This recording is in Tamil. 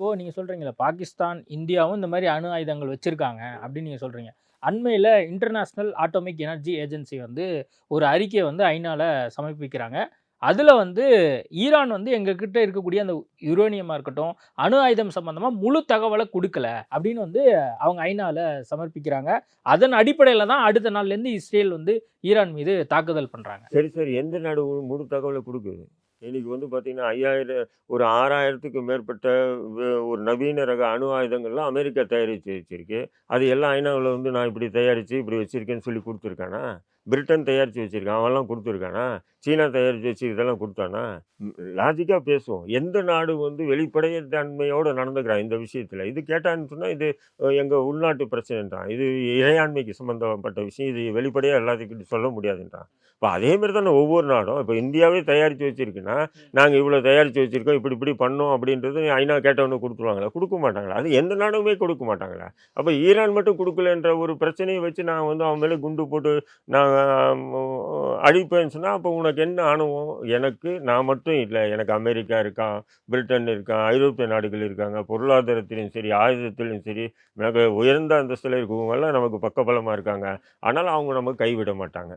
நீங்கள் சொல்கிறீங்களே பாகிஸ்தான் இந்தியாவும் இந்த மாதிரி அணு ஆயுதங்கள் வச்சுருக்காங்க அப்படின்னு நீங்கள் சொல்கிறீங்க அண்மையில் இன்டர்நேஷ்னல் ஆட்டோமிக் எனர்ஜி ஏஜென்சி வந்து ஒரு அறிக்கையை வந்து ஐநாவில் சமர்ப்பிக்கிறாங்க. அதில் வந்து ஈரான் வந்து எங்ககிட்ட இருக்கக்கூடிய அந்த யுரேனியமாக இருக்கட்டும் அணு ஆயுதம் சம்மந்தமாக முழு தகவலை கொடுக்கல அப்படின்னு வந்து அவங்க ஐநாவில் சமர்ப்பிக்கிறாங்க. அதன் அடிப்படையில் தான் அடுத்த நாள்லேருந்து இஸ்ரேல் வந்து ஈரான் மீது தாக்குதல் பண்ணுறாங்க சரி சரி. எந்த நாடு முழு தகவலை கொடுக்குது? இன்னைக்கு வந்து பார்த்தீங்கன்னா ஐயாயிரம் ஒரு ஆறாயிரத்துக்கு மேற்பட்ட ஒரு நவீன ரக அணு ஆயுதங்கள்லாம் அமெரிக்கா தயாரித்து வச்சிருக்கு. அது எல்லாம் ஐநாவில் வந்து நான் இப்படி தயாரித்து இப்படி வச்சுருக்கேன்னு சொல்லி கொடுத்துருக்கானா? பிரிட்டன் தயாரித்து வச்சுருக்கேன் அவன்லாம் கொடுத்துருக்கானா? சீனா தயாரித்து வச்சு இதெல்லாம் கொடுத்தானா லாஜிக்காக பேசுவோம். எந்த நாடு வந்து வெளிப்படைய தன்மையோடு நடந்துக்கிறான் இந்த விஷயத்தில்? இது கேட்டான்னு சொன்னால் இது எங்கள் உள்நாட்டு பிரச்சனைன்றான். இது இறையாண்மைக்கு சம்மந்தப்பட்ட விஷயம். இது வெளிப்படையாக எல்லாத்துக்கிட்ட சொல்ல முடியாதுன்றான். இப்போ அதே மாதிரி தானே ஒவ்வொரு நாடும். இப்போ இந்தியாவே தயாரித்து வச்சிருக்குன்னா நாங்கள் இவ்வளோ தயாரித்து வச்சுருக்கோம். இப்படி இப்படி பண்ணோம் அப்படின்றது ஐநா கேட்டவனு கொடுத்துருவாங்களா? கொடுக்க மாட்டாங்களா? அது எந்த நாடுமே கொடுக்க மாட்டாங்களா? அப்போ ஈரான் மட்டும் கொடுக்கலன்ற ஒரு பிரச்சனையை வச்சு நான் வந்து அவன் மேலே குண்டு போட்டு நான் அழிப்பேன்னு சொன்னால் அப்போ உனக்கு என்ன ஆணுவோம் எனக்கு நான் மட்டும் இல்லை. எனக்கு அமெரிக்கா இருக்கான் பிரிட்டன் இருக்கான் ஐரோப்பிய நாடுகள் இருக்காங்க பொருளாதாரத்திலையும் சரி ஆயுதத்திலையும் சரி மிக உயர்ந்த அந்தஸ்தில் இருக்கவங்கெல்லாம் நமக்கு பக்கபலமாக இருக்காங்க. ஆனால் அவங்க நமக்கு கைவிட மாட்டாங்க.